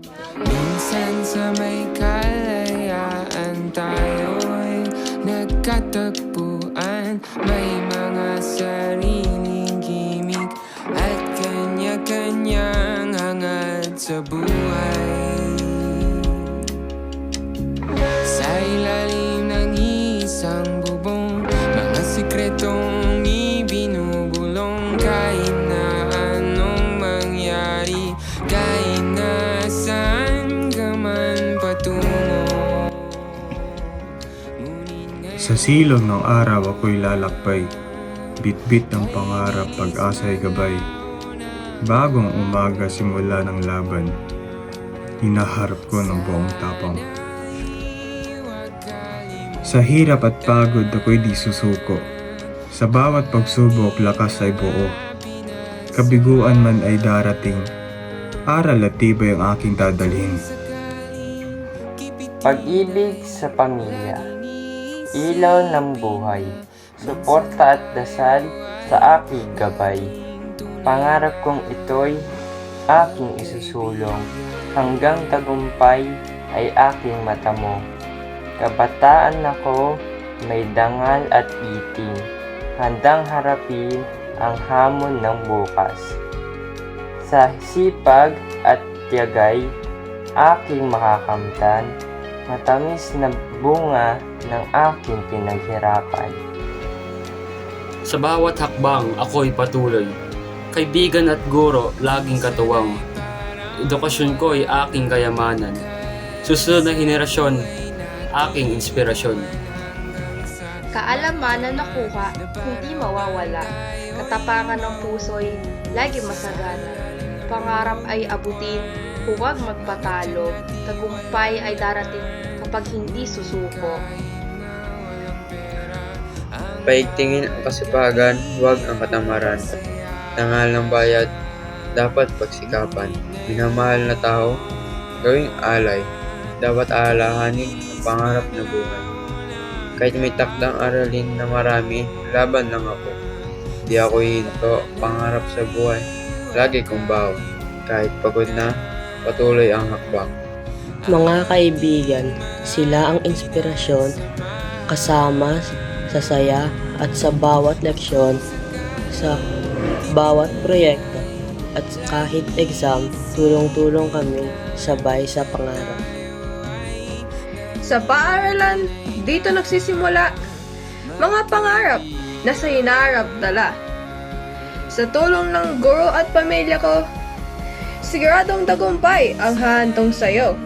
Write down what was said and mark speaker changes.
Speaker 1: Minsan sa may kalayaan tayo'y nagkatagpuan. May mga sariling gimmick at kanya-kanyang hangad sa buhay
Speaker 2: Sa silong ng araw ako'y lalakbay. Bitbit ng pangarap pag-asa'y gabay. Bagong umaga simula ng laban. Hinaharap ko ng buong tapang. Sa hirap at pagod ako'y di susuko. Sa bawat pagsubok lakas ay buo. Kabiguan man ay darating. Aral at tibay ang aking dadalhin.
Speaker 3: Pag-ibig sa pamilya, ilaw ng buhay, suporta at dasal sa aking gabay. Pangarap kong ito'y aking isusulong, hanggang tagumpay ay aking matamo. Kabataan ako, may dangal at itim, handang harapin ang hamon ng bukas. Sa sipag at tiyagay, aking makakamtan, matamis na bunga ng aking pinaghirapan.
Speaker 4: Sa bawat hakbang, ako'y patuloy. Kaibigan at guro, laging katuwang. Edukasyon ko ay aking kayamanan. Susunod na henerasyon, aking inspirasyon.
Speaker 5: Kaalaman na nakuha, hindi mawawala. Katapangan ng puso'y lagi masagana. Pangarap ay abutin, huwag magpatalo. Tagumpay ay darating kapag hindi susuko.
Speaker 6: Paigtingin ang kasipagan, huwag ang katamaran. Tangal ng bayad, dapat pagsikapan. Minamahal na tao, gawing alay. Dapat aalahanin ang pangarap na buhay. Kahit may takdang aralin na marami, laban lang ako. Di ako hinto, pangarap sa buhay. Lagi kong baon. Kahit pagod na, patuloy ang hakbang.
Speaker 7: Mga kaibigan, sila ang inspirasyon kasama sa saya at sa bawat leksyon, sa bawat proyekto at kahit exam, tulong-tulong kami sabay sa pangarap.
Speaker 8: Sa paaralan, dito nagsisimula mga pangarap na sa hinaharap dala. Sa tulong ng guro at pamilya ko, siguradong tagumpay ang hahantong sa'yo.